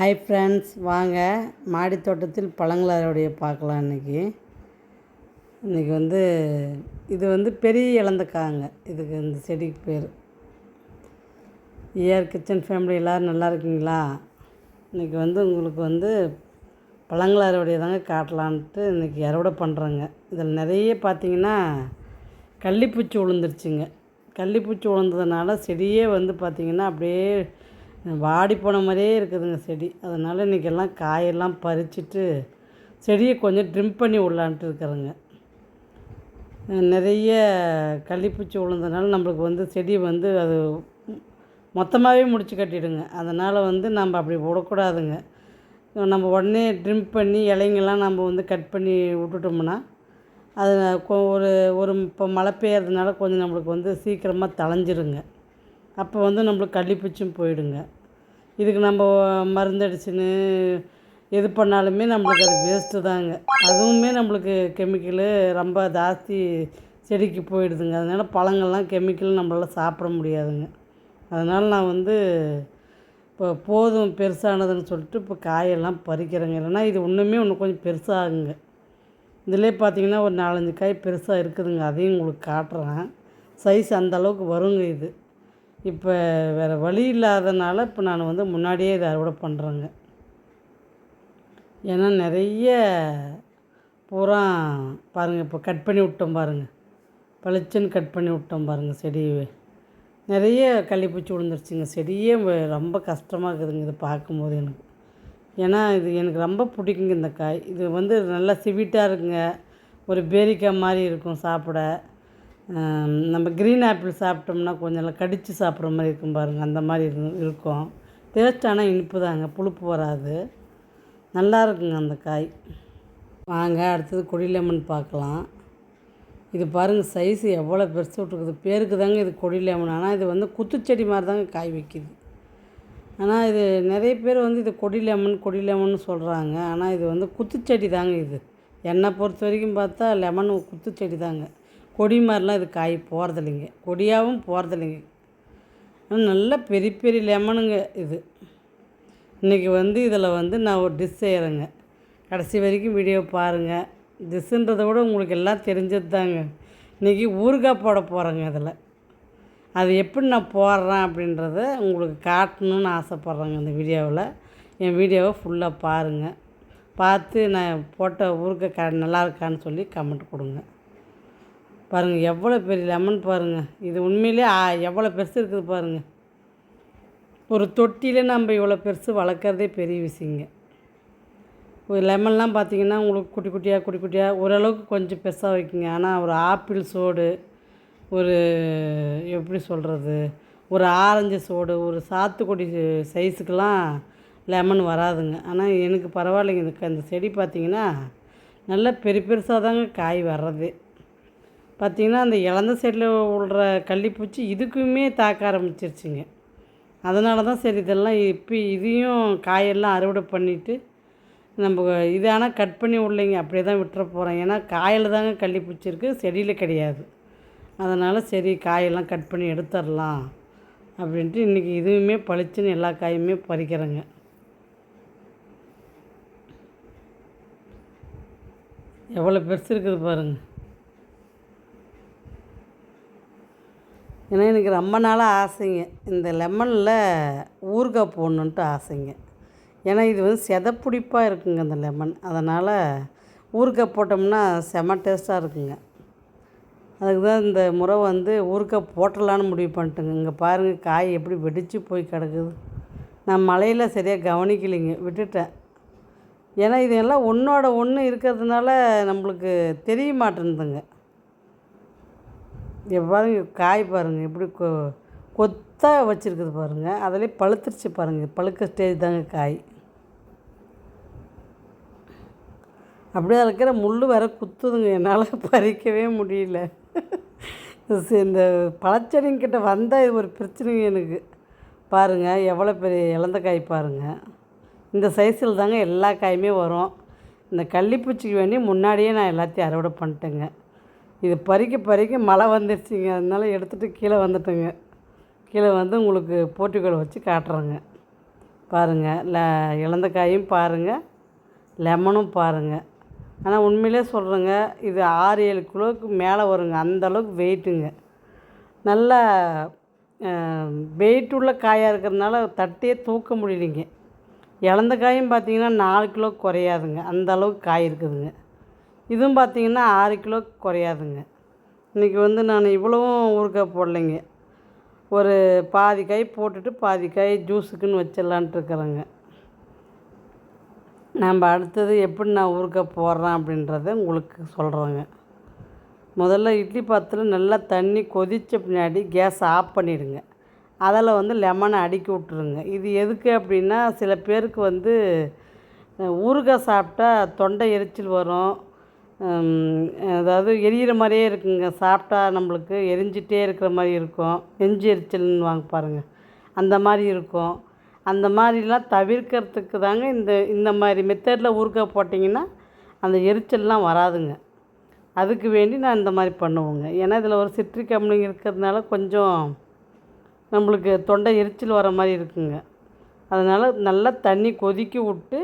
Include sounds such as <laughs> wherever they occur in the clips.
Hi friends வாங்க. மாடி தோட்டத்தில் பழங்கள் அறுவடைய பார்க்கலாம் இன்றைக்கி இன்றைக்கி வந்து இது வந்து பெரிய இழந்தக்காங்க இதுக்கு இந்த செடிக்கு பேர். ஏஆர் கிச்சன் ஃபேமிலி எல்லோரும் நல்லா இருக்கீங்களா? இன்றைக்கி வந்து உங்களுக்கு வந்து பழங்கள் அறுவடைய தாங்க காட்டலான்ட்டு இன்றைக்கி அறுவடை பண்ணுறேங்க இதில் நிறைய பார்த்தீங்கன்னா கள்ளிப்பூச்சி விழுந்துருச்சுங்க கள்ளிப்பூச்சி விழுந்ததுனால செடியே வந்து பார்த்திங்கன்னா அப்படியே வாடி போன மாதிரியே இருக்குதுங்க செடி. அதனால் இன்றைக்கி எல்லாம் காயெல்லாம் பறிச்சுட்டு செடியை கொஞ்சம் ட்ரிம் பண்ணி விடலான்ட்டு இருக்கிறேங்க. நிறைய கள்ளிப்பூச்சி விழுந்ததுனால நம்மளுக்கு வந்து செடி வந்து அது மொத்தமாகவே முடிச்சு கட்டிடுங்க. அதனால் வந்து நம்ம அப்படி விடக்கூடாதுங்க. நம்ம உடனே ட்ரிம் பண்ணி இலைங்கெல்லாம் நம்ம வந்து கட் பண்ணி விட்டுட்டோம்னா அது ஒரு ஒரு இப்போ மழை பெய்யறதுனால கொஞ்சம் நம்மளுக்கு வந்து சீக்கிரமாக தளைஞ்சிருங்க அப்போ வந்து நம்மளுக்கு கள்ளிப்பூச்சும் போயிடுங்க. இதுக்கு நம்ம மருந்தடிச்சுன்னு எது பண்ணாலுமே நம்மளுக்கு அது வேஸ்ட்டு தாங்க. அதுவுமே நம்மளுக்கு கெமிக்கலு ரொம்ப ஜாஸ்தி செடிக்கு போயிடுதுங்க. அதனால் பழங்கள்லாம் கெமிக்கல் நம்மளால் சாப்பிட முடியாதுங்க. அதனால் நான் வந்து இப்போ போதும் பெருசானதுன்னு சொல்லிட்டு இப்போ காயெல்லாம் பறிக்கிறேங்க. இல்லைன்னா இது இன்னுமே இன்னும் கொஞ்சம் பெருசாகுங்க. இதிலே பார்த்தீங்கன்னா ஒரு நாலஞ்சு காய் பெருசாக இருக்குதுங்க. அதையும் உங்களுக்கு காட்டுறேன். சைஸ் அந்த அளவுக்கு வருங்க இது. இப்போ வேறு வழி இல்லாதனால இப்போ நான் வந்து முன்னாடியே இதை அறுவடை பண்ணுறேங்க. ஏன்னா நிறைய பூரா பாருங்கள் இப்போ கட் பண்ணி விட்டோம் பாருங்கள் பளிச்சுன்னு கட் பண்ணி விட்டோம் பாருங்கள் செடி நிறைய கள்ளிப்பூச்சி விழுந்துருச்சுங்க. செடியே ரொம்ப கஷ்டமாக இருக்குதுங்க இதை பார்க்கும்போது எனக்கு. ஏன்னா இது எனக்கு ரொம்ப பிடிக்குங்க இந்த காய். இது வந்து நல்லா சிவிட்டாக இருக்குங்க. ஒரு பேரிக்காய் மாதிரி இருக்கும் சாப்பிட. நம்ம க்ரீன் ஆப்பிள் சாப்பிட்டோம்னா கொஞ்சம் நல்லா கடித்து சாப்பிட்ற மாதிரி இருக்கும் பாருங்கள் அந்த மாதிரி இரு- இருக்கும். டேஸ்ட் ஆனால் இனிப்பு தாங்க புளிப்பு வராது. நல்லா இருக்குங்க அந்த காய். வாங்க அடுத்தது கொடி லெமன் பார்க்கலாம். இது பாருங்கள் சைஸ் எவ்வளோ பெருசு விட்ருக்குது பேருக்கு தாங்க இது கொடி லெமன் ஆனால் இது வந்து குத்துச்செடி மாதிரி தாங்க காய் வைக்கிது. ஆனால் இது நிறைய பேர் வந்து இது கொடி லெமன் கொடி லெமன் சொல்கிறாங்க ஆனால் இது வந்து குத்துச்செடி தாங்க இது. என்னை பொறுத்த வரைக்கும் பார்த்தா லெமன் குத்துச்செடி தாங்க. கொடி மாதிரிலாம் இது காய் போகிறதில்லைங்க கொடியாகவும் போகிறதில்லைங்க நல்ல பெரிய பெரிய லெமனுங்க இது. இன்றைக்கி வந்து இதில் வந்து நான் ஒரு டிஷ் செய்கிறேங்க கடைசி வரைக்கும் வீடியோ பாருங்கள் டிஷ்ஷுன்றதை விட உங்களுக்கு எல்லாம் தெரிஞ்சது தாங்க. இன்றைக்கி ஊறுகாய் போட போகிறேங்க இதில் அது எப்படி நான் போடுறேன் அப்படின்றத உங்களுக்கு காட்டணும்னு ஆசைப்பட்றேங்க இந்த வீடியோவில். என் வீடியோவை ஃபுல்லாக பாருங்கள் பார்த்து நான் போட்ட ஊருக்கு க நல்லா இருக்கான்னு சொல்லி கமெண்ட் கொடுங்க. பாருங்கள் எவ்வளோ பெரிய லெமன் பாருங்கள் இது உண்மையிலே எவ்வளோ பெருசு இருக்குது பாருங்கள் ஒரு தொட்டியில் நம்ம இவ்வளோ பெருசு வளர்க்குறதே பெரிய விஷயங்க. ஒரு லெமன்லாம் பார்த்தீங்கன்னா உங்களுக்கு குட்டி குட்டியாக குட்டி குட்டியாக ஓரளவுக்கு கொஞ்சம் பெருசாக வைக்குங்க. ஆனால் ஒரு ஆப்பிள் சோடு ஒரு எப்படி சொல்கிறது ஒரு ஆரஞ்சு சோடு ஒரு சாத்துக்குடி சைஸுக்கெலாம் லெமன் வராதுங்க. ஆனால் எனக்கு பரவாயில்லைங்க. இந்த செடி பார்த்தீங்கன்னா நல்லா பெரிய பெருசாக தாங்க காய் வர்றது. பார்த்திங்கன்னா அந்த இழந்த செடியில் விழுற கள்ளிப்பூச்சி இதுக்குமே தாக்க ஆரம்பிச்சிருச்சுங்க. அதனால தான் சரி இதெல்லாம் இப்போ இதையும் காயெல்லாம் அறுவடை பண்ணிவிட்டு நம்ம இது ஆனால் கட் பண்ணி விடலைங்க அப்படியே தான் விட்டுற போகிறேன் ஏன்னா காயில் தாங்க கள்ளிப்பூச்சி இருக்குது செடியில் கிடையாது. அதனால் சரி காயெல்லாம் கட் பண்ணி எடுத்துடலாம் அப்படின்ட்டு இன்றைக்கி இதுவுமே பளிச்சுன்னு எல்லா காயுமே பறிக்கிறேங்க. எவ்வளோ பெருசு இருக்குது பாருங்கள் ஏன்னா எனக்கு ரொம்ப நாளாக ஆசைங்க. இந்த லெமனில் ஊறுகாய் போடணுன்ட்டு ஆசைங்க. ஏன்னா இது வந்து செதப்பிடிப்பாக இருக்குங்க இந்த லெமன். அதனால் ஊறுகாய் போட்டோம்னா செம டேஸ்ட்டாக இருக்குங்க. அதுக்கு தான் இந்த முறை வந்து ஊறுகாய் போட்டலான்னு முடிவு பண்ணிட்டேங்க. இங்கே பாருங்கள் காய் எப்படி வெடித்து போய் கிடக்குது. நான் மழையில் சரியாக கவனிக்கலைங்க விட்டுட்டேன். ஏன்னா இது எல்லாம் ஒன்றோட ஒன்று இருக்கிறதுனால நம்மளுக்கு தெரிய மாட்டேன்துங்க. எவ்வாறு காய் பாருங்கள் எப்படி கொ கொத்தாக வச்சுருக்குது பாருங்கள் அதிலே பழுத்துருச்சு பாருங்கள் பழுக்க ஸ்டேஜ் தாங்க காய். அப்படியே அதில் இருக்கிற முள் வேற குத்துதுங்க என்னால் பறிக்கவே முடியல. இந்த பழச்செடிங்கிட்ட வந்தால் இது ஒரு பிரச்சனைங்க எனக்கு. பாருங்கள் எவ்வளோ பெரிய இழந்த காய் பாருங்கள் இந்த சைஸில் தாங்க எல்லா காயுமே வரும். இந்த கள்ளிப்பூச்சிக்கு வேண்டி முன்னாடியே நான் எல்லாத்தையும் அறுவடை பண்ணிட்டேங்க. இது பறிக்க பறிக்க மழை வந்துருச்சுங்க. அதனால எடுத்துகிட்டு கீழே வந்துட்டேங்க. கீழே வந்து உங்களுக்கு போர்ட்டிக்கோல் வச்சு காட்டுறேங்க. பாருங்கள் ல இலந்த காயும் பாருங்கள் லெமனும் பாருங்கள் ஆனால் உண்மையிலே சொல்கிறேங்க இது ஆறு ஏழு கிலோவுக்கு மேலே வருங்க. அந்தளவுக்கு வெயிட்டுங்க. நல்லா வெயிட் உள்ள காயாக இருக்கிறதுனால தட்டியே தூக்க முடியலைங்க. இழந்த காயும் பார்த்தீங்கன்னா நாலு கிலோ குறையாதுங்க. அந்த அளவுக்கு காய் இருக்குதுங்க. இதுவும் பார்த்தீங்கன்னா ஆறு கிலோ குறையாதுங்க. இன்றைக்கி வந்து நான் இவ்வளவும் ஊறுகாய் போடலைங்க. ஒரு பாதி காய் போட்டுட்டு பாதி காய் ஜூஸுக்குன்னு வச்சிடலான்ட்டு இருக்கிறேங்க. நம்ம அடுத்தது எப்படி நான் ஊறுகாய் போடுறேன் அப்படின்றத உங்களுக்கு சொல்கிறேங்க முதல்ல இட்லி பாத்திரம் நல்லா தண்ணி கொதித்த பின்னாடி கேஸ் ஆஃப் பண்ணிவிடுங்க அதில் வந்து லெமனை அடுக்கி விட்டுருங்க. இது எதுக்கு அப்படின்னா சில பேருக்கு வந்து ஊறுகாய் சாப்பிட்டா தொண்டை எரிச்சல் வரும். அதாவது எரியிற மாதிரியே இருக்குங்க. சாப்பிட்டா நம்மளுக்கு எரிஞ்சிட்டே இருக்கிற மாதிரி இருக்கும். நெஞ்சு எரிச்சல்னு வாங்க பாருங்கள் அந்த மாதிரி இருக்கும். அந்த மாதிரிலாம் தவிர்க்கிறதுக்கு தாங்க இந்த இந்த மாதிரி மெத்தடில் ஊறுகாய் போட்டிங்கன்னா அந்த எரிச்சல்லாம் வராதுங்க. அதுக்கு வேண்டி நான் இந்த மாதிரி பண்ணுவோங்க. ஏன்னா இதில் ஒரு சிட்ரிக் அமிலிங் இருக்கிறதுனால கொஞ்சம் நம்மளுக்கு தொண்டை எரிச்சல் வர மாதிரி இருக்குங்க. அதனால் நல்லா தண்ணி கொதிக்க விட்டு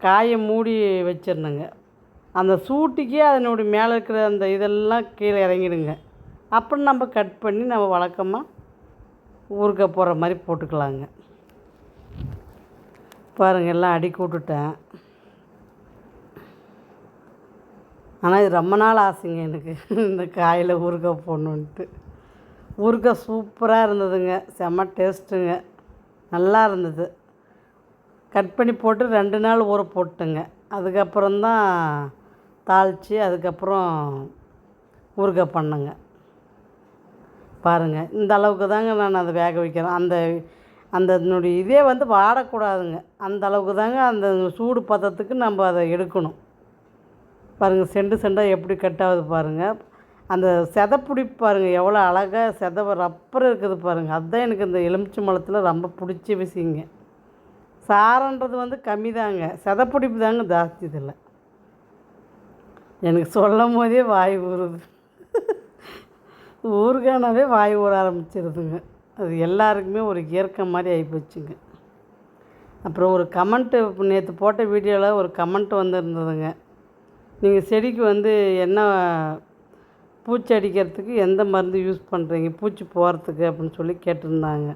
காயை மூடி வச்சிடணுங்க. அந்த சூட்டுக்கே அதனுடைய மேலே இருக்கிற அந்த இதெல்லாம் கீழே இறங்கிடுங்க. அப்புறம் நம்ம கட் பண்ணி நம்ம வழக்கமாக ஊறுகாய் போடுற மாதிரி போட்டுக்கலாங்க. பாருங்கள் எல்லாம் அடிக்க விட்டுட்டேன். ஆனால் இது ரொம்ப நாள் ஆசைங்க எனக்கு இந்த காயில் ஊறுகாய் போடணுன்ட்டு. ஊறுகாய் சூப்பராக இருந்ததுங்க. செம்ம டேஸ்ட்டுங்க. நல்லா இருந்தது. கட் பண்ணி போட்டு ரெண்டு நாள் ஊற போட்டுங்க அதுக்கப்புறம்தான் தாளித்து அதுக்கப்புறம் ஊறுகாய் பண்ணேங்க. பாருங்கள் இந்த அளவுக்கு தாங்க நான் அதை வேக வைக்கிறேன். அந்த அந்த அதனுடைய இதே வந்து வாடக்கூடாதுங்க. அந்த அளவுக்கு தாங்க அந்த சூடு பதத்துக்கு நம்ம அதை எடுக்கணும். பாருங்கள் செண்டு செண்டாக எப்படி கட் ஆகுது பாருங்கள் அந்த செதப்பிடி பாருங்கள் எவ்வளோ அழகாக செதவ ரப்பர் இருக்குது பாருங்கள் அதுதான் எனக்கு இந்த எலுமிச்சை மலத்தில் ரொம்ப பிடிச்ச விஷயங்க. சாரன்றது வந்து கம்மி தாங்க. செதப்பிடிப்பு தாங்க ஜாஸ்தி இதில். எனக்கு சொல்லும் போதே வாய் ஊறுது. ஊருக்கானாவே வாய் ஊற ஆரம்பிச்சிருதுங்க. அது எல்லாருக்குமே ஒரு இயற்கை மாதிரி ஆகிப்போச்சுங்க அப்புறம் ஒரு கமெண்ட்டு நேற்று போட்ட வீடியோவில் ஒரு கமெண்ட் வந்திருந்ததுங்க. நீங்கள் செடிக்கு வந்து என்ன பூச்சி அடிக்கிறதுக்கு எந்த மருந்து யூஸ் பண்ணுறீங்க பூச்சி போகிறதுக்கு அப்படின்னு சொல்லி கேட்டிருந்தாங்க.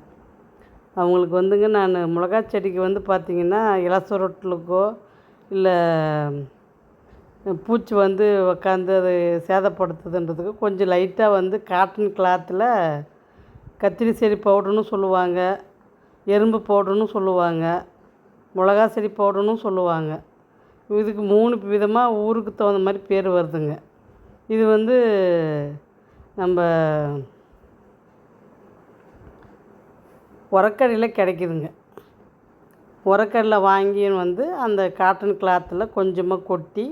அவங்களுக்கு வந்துங்க நான் மிளகா செடிக்கு வந்து பார்த்திங்கன்னா இலசுரட்டலுக்கோ இல்லை பூச்சி வந்து உக்காந்து அது சேதப்படுத்துதுன்றதுக்கு கொஞ்சம் லைட்டாக வந்து காட்டன் கிளாத்தில் கத்திரி செடி பவுடர்னு சொல்லுவாங்க எறும்பு பவுடர்னு சொல்லுவாங்க மிளகா செடி பவுடர்னு சொல்லுவாங்க. இதுக்கு மூணு விதமாக ஊருக்கு தகுந்த மாதிரி பேர் வருதுங்க. இது வந்து நம்ம உரக்கடையில் கிடைக்குதுங்க. உரக்கடையில் வாங்கி வந்து அந்த காட்டன் கிளாத்தில் கொஞ்சமாக கொட்டி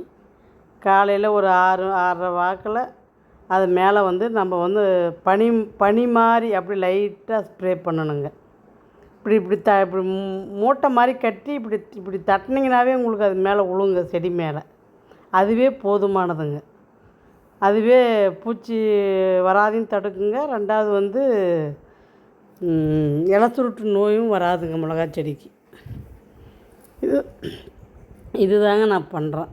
காலையில் ஒரு ஆறு ஆறரை வாக்கில் அது மேலே வந்து நம்ம வந்து பனி பனி மாதிரி அப்படி லைட்டாக ஸ்ப்ரே பண்ணணுங்க. இப்படி இப்படி த இப்படி மூட்டை மாதிரி கட்டி இப்படி இப்படி தட்டினீங்கனாவே உங்களுக்கு அது மேலே விழுங்க செடி மேலே. அதுவே போதுமானதுங்க. அதுவே பூச்சி வராதையும் தடுக்குங்க. ரெண்டாவது வந்து ம், நோயும் வராதுங்க மிளகா செடிக்கு. இது இதுதாங்க நான் பண்ணுறேன்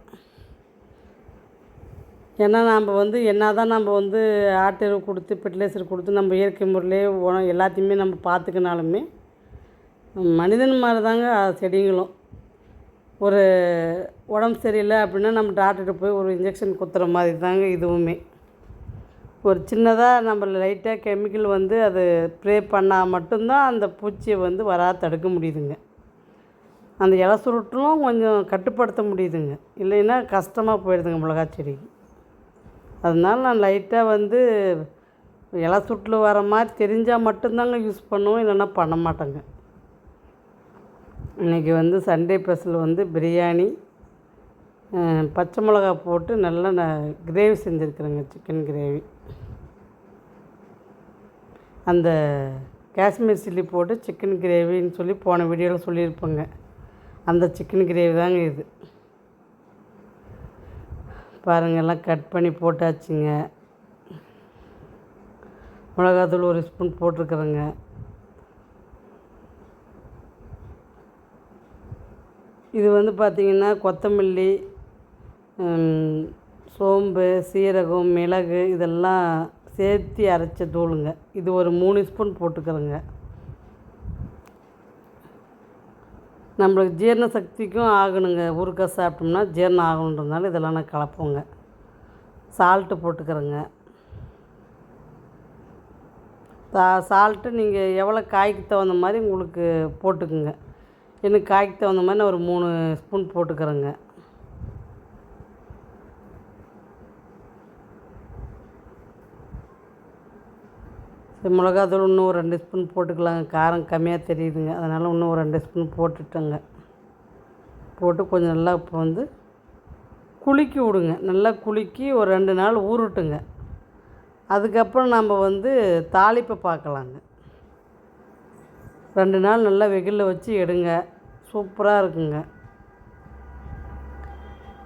ஏன்னா நம்ம வந்து என்ன தான் நம்ம வந்து ஆட்டு கொடுத்து ஃபெர்டிலைசர் கொடுத்து நம்ம இயற்கை முறையிலே உணவு எல்லாத்தையுமே நம்ம பார்த்துக்கினாலுமே மனிதன் மாதிரி தாங்க செடிங்களும். ஒரு உடம்பு சரியில்லை அப்படின்னா நம்ம டாக்டர்கிட்ட போய் ஒரு இன்ஜெக்ஷன் குத்துற மாதிரி தாங்க இதுவுமே. ஒரு சின்னதாக நம்ம லைட்டாக கெமிக்கல் வந்து அது ஸ்ப்ரே பண்ணால் மட்டும்தான் அந்த பூச்சியை வந்து வரா தடுக்க முடியுதுங்க. அந்த இலை சுருட்டலும் கொஞ்சம் கட்டுப்படுத்த முடியுதுங்க. இல்லைன்னா கஷ்டமாக போயிடுதுங்க மிளகா செடிக்கு அதனால நான் லைட்டாக வந்து இலை சுட்டில் வர மாதிரி தெரிஞ்சால் மட்டும்தாங்க யூஸ் பண்ணுவோம் இல்லைன்னா பண்ண மாட்டேங்க. இன்றைக்கி வந்து சண்டே ஸ்பெஷல் வந்து பிரியாணி பச்சை மிளகா போட்டு நல்லா நான் கிரேவி செஞ்சுருக்குறேங்க சிக்கன் கிரேவி. அந்த காஷ்மீர் சில்லி போட்டு சிக்கன் கிரேவின்னு சொல்லி போன வீடியோவில் சொல்லியிருப்பேங்க. அந்த சிக்கன் கிரேவி தாங்க இது. பாருங்க எல்லாம் கட் பண்ணி போட்டாச்சுங்க. மிளகாத்தூள் ஒரு ஸ்பூன் போட்டிருக்குறேங்க. இது வந்து பார்த்திங்கன்னா கொத்தமல்லி சோம்பு சீரகம் மிளகு இதெல்லாம் சேர்த்து அரைச்ச தூளுங்க. இது ஒரு மூணு ஸ்பூன் போட்டுக்கிறேங்க. நம்மளுக்கு ஜீரண சக்திக்கும் ஆகணுங்க. ஊறுகாய் சாப்பிட்டோம்னா ஜீரணம் ஆகணுன்றதுனால இதெல்லாம் நான் கலப்போங்க. சால்ட்டு போட்டுக்கிறேங்க. சா சால்ட்டு நீங்கள் எவ்வளோ காய்க்கு தகுந்த மாதிரி உங்களுக்கு போட்டுக்குங்க. எனக்கு காய்க்கு தகுந்த மாதிரி நான் ஒரு மூணு ஸ்பூன் போட்டுக்கிறேங்க. சரி மிளகாத்தூள் இன்னும் ஒரு ரெண்டு ஸ்பூன் போட்டுக்கலாங்க. காரம் கம்மியாக தெரியுதுங்க. அதனால் இன்னும் ஒரு ரெண்டு ஸ்பூன் போட்டுட்டேங்க. போட்டு கொஞ்சம் நல்லா இப்போ வந்து குலுக்கி விடுங்க. நல்லா குலுக்கி ஒரு ரெண்டு நாள் ஊறட்டுங்க. அதுக்கப்புறம் நம்ம வந்து தாளிப்பை பார்க்கலாங்க. ரெண்டு நாள் நல்லா வெயிலில் வச்சு எடுங்க. சூப்பராக இருக்குங்க.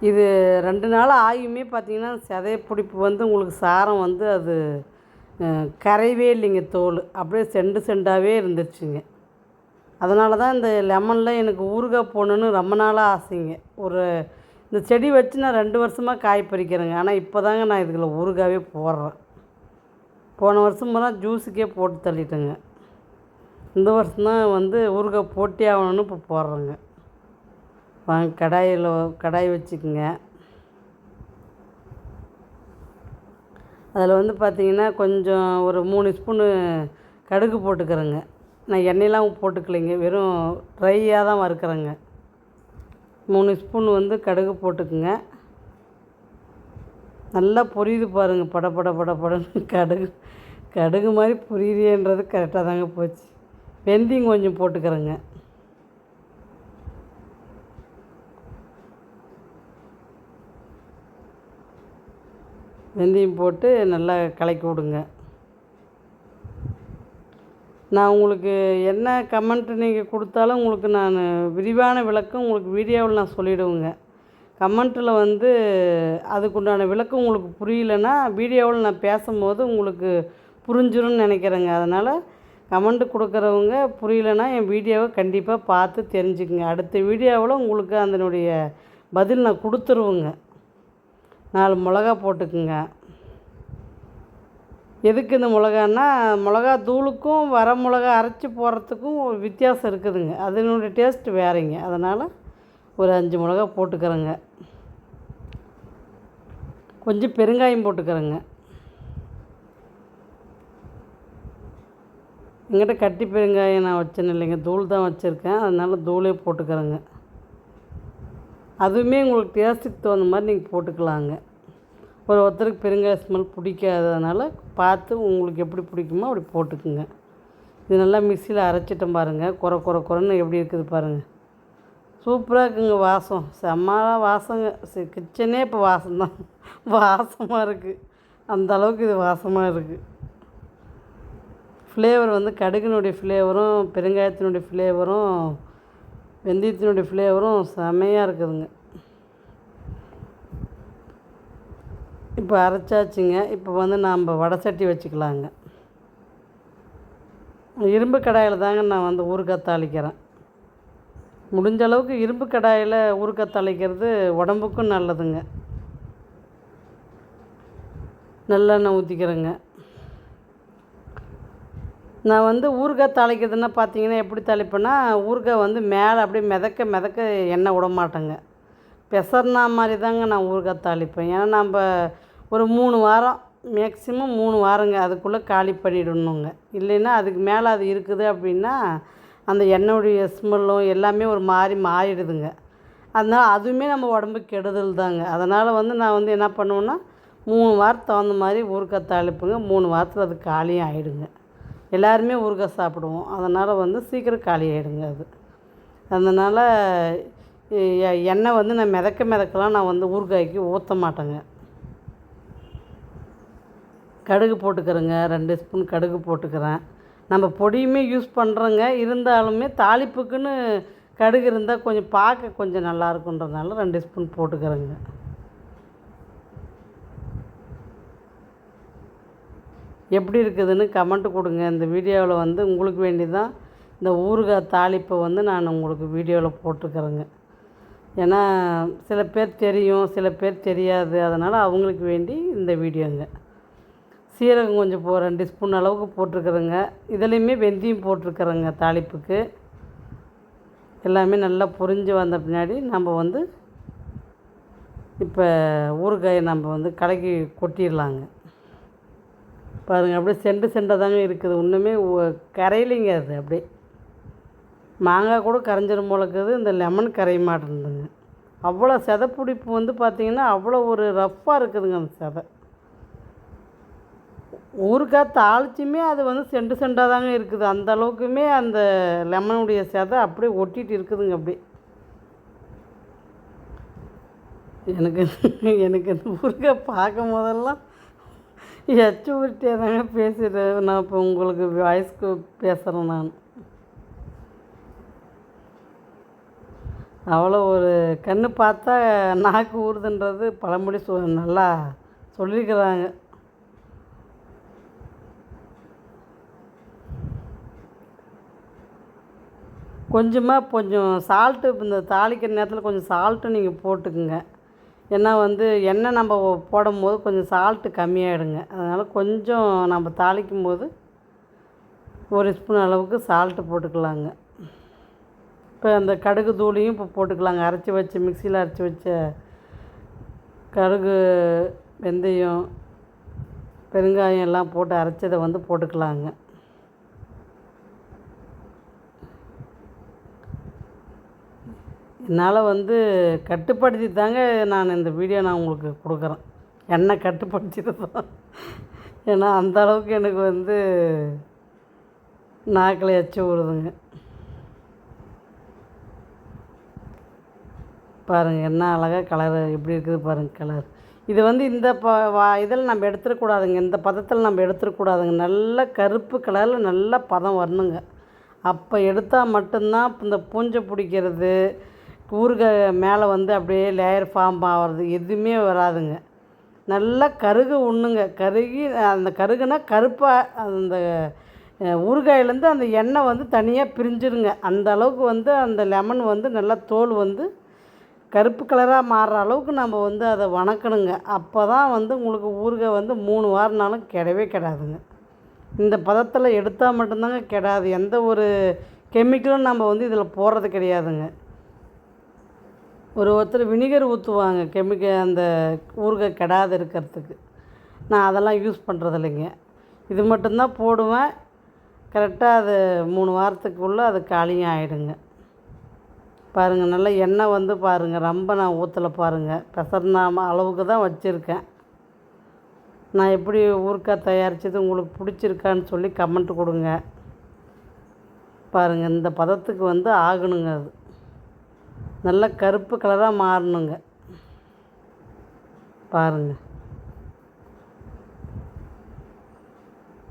இது ரெண்டு நாள் ஆகியுமே பார்த்திங்கன்னா சதைய பிடிப்பு வந்து உங்களுக்கு சாரம் வந்து அது கரையவே இல்லைங்க தோல். அப்படியே செண்டு செண்டாகவே இருந்துச்சுங்க அதனால தான் இந்த லெமனில் எனக்கு ஊறுகாய் போடணுன்னு ரொம்ப நாளாக ஆசைங்க. ஒரு இந்த செடி வச்சு நான் ரெண்டு வருஷமாக காய் பறிக்கிறேங்க. ஆனால் இப்போ தாங்க நான் இதுக்குள்ள ஊறுகாவே போடுறேன். போன வருஷமெல்லாம் ஜூஸுக்கே போட்டு தள்ளிட்டேங்க. இந்த வருஷம்தான் வந்து ஊறுகாய் போட்டி ஆகணும்னு இப்போ போடுறேங்க. வாங்க கடாயில் கடாய் வச்சுக்கோங்க. அதில் வந்து பார்த்திங்கன்னா கொஞ்சம் ஒரு மூணு ஸ்பூனு கடுகு போட்டுக்கிறேங்க. நான் எண்ணெயெலாம் போட்டுக்கலைங்க வெறும் ட்ரையாக தான் வறுக்கிறேங்க. மூணு ஸ்பூன் வந்து கடுகு போட்டுக்குங்க. நல்லா பொரியுது பாருங்கள் பட பட பட படன்னு கடுகு. கடுகு மாதிரி பொரியுதேன்றது கரெக்டாக தாங்க போச்சு. வெந்தயம் கொஞ்சம் போட்டுக்கிறேங்க. வெந்தயம் போட்டு நல்லா கலக்கி விடுங்க. நான் உங்களுக்கு என்ன கமெண்ட் நீங்கள் கொடுத்தாலும் உங்களுக்கு நான் விரிவான விளக்கம் உங்களுக்கு வீடியோவில் நான் சொல்லிவிடுவேங்க கமெண்ட்டில் வந்து அதுக்குண்டான விளக்கம் உங்களுக்கு புரியலன்னா வீடியோவில் நான் பேசும்போது உங்களுக்கு புரிஞ்சிரும்னு நினைக்கிறேங்க. அதனால் கமெண்ட் கொடுக்குறவங்க புரியலன்னா என் வீடியோவை கண்டிப்பாக பார்த்து தெரிஞ்சுக்குங்க. அடுத்த வீடியோவில் உங்களுக்கு அதனுடைய பதில் நான் கொடுத்துருவேங்க. நாலு மிளகா போட்டுக்குங்க. எதுக்கு இந்த மிளகான்னா மிளகா தூளுக்கும் வர மிளகா அரைச்சி போடுறதுக்கும் ஒரு வித்தியாசம் இருக்குதுங்க. அதனுடைய டேஸ்ட் வேறுங்க. அதனால் ஒரு அஞ்சு மிளகா போட்டுக்கிறேங்க. கொஞ்சம் பெருங்காயம் போட்டுக்கிறேங்க. எங்கிட்ட கட்டி பெருங்காயம் நான் வச்சேன் இல்லைங்க. தூள் தான் வச்சுருக்கேன். அதனால் தூளே போட்டுக்கிறேங்க. அதுவுமே உங்களுக்கு டேஸ்ட்டுக்கு தகுந்த மாதிரி நீங்கள் போட்டுக்கலாங்க. ஒரு ஒருத்தருக்கு பெருங்காய ஸ்மெல் பிடிக்காததுனால பார்த்து உங்களுக்கு எப்படி பிடிக்குமோ அப்படி போட்டுக்குங்க. இது நல்லா மிக்சியில் அரைச்சிட்டேன் பாருங்கள் குறை குறை குறைன்னு எப்படி இருக்குது பாருங்கள் சூப்பராக இருக்குங்க வாசம். செம்மாலாம் வாசங்க. சரி கிச்சனே இப்போ வாசம்தான். <laughs> வாசமாக இருக்குது அந்த அளவுக்கு இது வாசமாக இருக்குது ஃப்ளேவர் வந்து கடுகினுடைய ஃப்ளேவரும் பெருங்காயத்தினுடைய ஃப்ளேவரும் வெந்தயத்தினுடைய ஃப்ளேவரும் செமையாக இருக்குதுங்க. இப்போ அரைச்சாச்சுங்க. இப்போ வந்து நாம் வடை சட்டி வச்சுக்கலாங்க. இரும்பு கடாயில் தாங்க நான் வந்து ஊறுகாய் தாளிக்கிறேன். முடிஞ்ச அளவுக்கு இரும்பு கடாயில் ஊறுகாய் தாளிக்கிறது உடம்புக்கும் நல்லதுங்க. நல்லெண்ணெய் ஊற்றிக்கிறேங்க நான் வந்து ஊறுகாய் தாளிக்கிறதுன்னா பார்த்தீங்கன்னா எப்படி தாளிப்பேன்னா ஊறுகாய் வந்து மேலே அப்படியே மிதக்க மிதக்க எண்ணெய் விட மாட்டேங்க. பெசர்னா மாதிரி தாங்க நான் ஊறுகாய் தாளிப்பேன். ஏன்னா நம்ம ஒரு மூணு வாரம் மேக்ஸிமம் மூணு வாரங்க அதுக்குள்ளே காலி பண்ணிடணுங்க. இல்லைன்னா அதுக்கு மேலே அது இருக்குது அப்படின்னா அந்த எண்ணெயுடைய ஸ்மெல்லும் எல்லாமே ஒரு மாதிரி மாறிடுதுங்க. அதனால் அதுவுமே நம்ம உடம்பு கெடுதல் தாங்க. அதனால் வந்து நான் வந்து என்ன பண்ணுவேன்னா மூணு வாரம் தகுந்த மாதிரி ஊறுகாய் தாளிப்புங்க. மூணு வாரத்தில் அது காலியும் ஆகிடுங்க எல்லாருமே ஊறுகாய் சாப்பிடுவோம். அதனால் வந்து சீக்கிரம் காலி ஆகிடுங்க அது. அதனால் எ- எண்ணெய் வந்து நான் மிதக்க மிதக்கலாம் நான் வந்து ஊறுகாய்க்கு ஊற்ற மாட்டேங்க. கடுகு போட்டுக்கிறேங்க. ரெண்டு ஸ்பூன் கடுகு போட்டுக்கிறேன். நம்ம பொடியுமே யூஸ் பண்ணுறோங்க இருந்தாலுமே தாளிப்புக்குன்னு கடுகு இருந்தால் கொஞ்சம் பார்க்க கொஞ்சம் நல்லா இருக்குன்றதுனால ரெண்டு ஸ்பூன் போட்டுக்கிறேங்க. எப்படி இருக்குதுன்னு கமெண்ட் கொடுங்க. இந்த வீடியோவில் வந்து உங்களுக்கு வேண்டி தான் இந்த ஊறுகாய் தாளிப்பை வந்து நான் உங்களுக்கு வீடியோவில் போட்டிருக்கிறேங்க. ஏன்னா சில பேர் தெரியும் சில பேர் தெரியாது. அதனால் அவங்களுக்கு வேண்டி இந்த வீடியோங்க. சீரகம் கொஞ்சம் போ ரெண்டு ஸ்பூன் அளவுக்கு போட்டிருக்குறேங்க. இதுலேயுமே வெந்தயம் போட்டிருக்குறேங்க தாளிப்புக்கு. எல்லாமே நல்லா புரிஞ்சு வந்த பின்னாடி நம்ம வந்து இப்போ ஊறுகாயை நம்ம வந்து கலக்கி கொட்டிடலாங்க. பாருங்கள் அப்படியே செண்டு செண்டாக தாங்க இருக்குது. ஒன்றுமே ஒ- அது அப்படியே. மாங்காய் கூட கரைஞ்சிரும் போல இருக்குது. இந்த லெமன் கரைய மாட்டேங்குதுங்க அவ்வளோ செதைப்பிடிப்பு வந்து பார்த்திங்கன்னா அவ்வளோ ஒரு ரஃப்பாக இருக்குதுங்க அந்த செதை. ஊருக்காக தாளிச்சுமே அது வந்து செண்டு செண்டாக தாங்க இருக்குது. அந்த அளவுக்குமே அந்த லெமனுடைய செதை அப்படியே ஒட்டிகிட்டு இருக்குதுங்க அப்படியே. எனக்கு எனக்கு இந்த ஊறுகாய் பார்க்கும் போதெல்லாம் எச்சு தாங்க பேசுகிறேன் நான் இப்போ உங்களுக்கு வாய்ஸ்க்கு பேசுகிறேன் நான். அவ்வளோ ஒரு கண்ணு பார்த்தா நாக்கு ஊறுதுன்றது பழமொழி சொ நல்லா சொல்லியிருக்கிறாங்க கொஞ்சமாக கொஞ்சம் சால்ட்டு இந்த தாளிக்கிற நேரத்தில் கொஞ்சம் சால்ட்டு நீங்கள் போட்டுக்குங்க. ஏன்னா வந்து எண்ணெய் நம்ம போடும்போது கொஞ்சம் சால்ட்டு கம்மியாகிடுங்க அதனால் கொஞ்சம் நம்ம தாளிக்கும் போது ஒரு ஸ்பூன் அளவுக்கு சால்ட்டு போட்டுக்கலாங்க. இப்போ அந்த கடுகு தூளியும் இப்போ போட்டுக்கலாங்க. அரைச்சி வச்சு மிக்சியில் அரைச்சி வச்ச கடுகு வெந்தயம் பெருங்காயம் எல்லாம் போட்டு அரைச்சதை வந்து போட்டுக்கலாங்க. என்னால் வந்து கட்டுப்படுத்தி தாங்க நான் இந்த வீடியோ நான் உங்களுக்கு கொடுக்குறேன். என்னை கட்டுப்படுத்திட்டு தான் ஏன்னா அந்த அளவுக்கு எனக்கு வந்து நாக்கில் எச்ச விடுதுங்க. பாருங்கள் என்ன அழகாக கலர் எப்படி இருக்குது பாருங்கள் கலர் இது வந்து இந்த ப வா இதில் நம்ம எடுத்துடக்கூடாதுங்க இந்த பதத்தில் நம்ம எடுத்துடக்கூடாதுங்க நல்ல கருப்பு கலரில் நல்ல பதம் வரணுங்க. அப்போ எடுத்தால் மட்டும்தான் இந்த பூஞ்சை பிடிக்கிறது ஊறுகாய் மேலே வந்து அப்படியே லேயர் ஃபார்ம் ஆகிறது எதுவுமே வராதுங்க. நல்லா கருகு உண்ணுங்க. கருகி அந்த கருகுனா கருப்பாக அந்த ஊறுகாயிலேருந்து அந்த எண்ணெய் வந்து தனியாக பிரிஞ்சிருங்க. அந்த அளவுக்கு வந்து அந்த லெமன் வந்து நல்லா தோல் வந்து கருப்பு கலராக மாறுற அளவுக்கு நம்ம வந்து அதை வணக்கணுங்க. அப்போ தான் வந்து உங்களுக்கு ஊறுகாய் வந்து மூணு வாரம்னாலும் கிடவே கிடாதுங்க. இந்த பதத்தில் எடுத்தால் மட்டும்தாங்க கிடாது. எந்த ஒரு கெமிக்கலும் நம்ம வந்து இதில் போடுறது கிடையாதுங்க. ஒரு ஒருத்தர் வினிகர் ஊற்றுவாங்க கெமிக்கல் அந்த ஊறுகாய் கெடாத இருக்கிறதுக்கு. நான் அதெல்லாம் யூஸ் பண்ணுறது இல்லைங்க இது மட்டும்தான் போடுவேன். கரெக்டாக அது மூணு வாரத்துக்குள்ளே அது காலியும் ஆகிடுங்க பாருங்கள் நல்லா எண்ணெய் வந்து பாருங்கள் ரொம்ப நான் ஊற்றலை பாருங்கள் பெசர்னாம அளவுக்கு தான் வச்சுருக்கேன். நான் எப்படி ஊறுக்காய் தயாரித்தது உங்களுக்கு பிடிச்சிருக்கான்னு சொல்லி கமெண்ட் கொடுங்க. பாருங்கள் இந்த பதத்துக்கு வந்து ஆகணுங்க அது. நல்ல கருப்பு கலராக மாறணுங்க. பாருங்கள்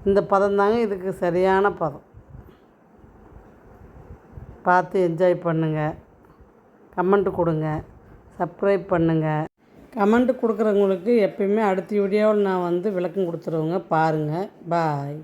இந்த பதம் தாங்க இதுக்கு சரியான பதம். பார்த்து என்ஜாய் பண்ணுங்கள் கமெண்ட் கொடுங்க. சப்ஸ்கிரைப் பண்ணுங்கள் கமெண்ட் கொடுக்குறவங்களுக்கு எப்பயுமே அடுத்த வீடியோவில் நான் வந்து விளக்கம் கொடுத்துருவேங்க. பாருங்கள் பாய்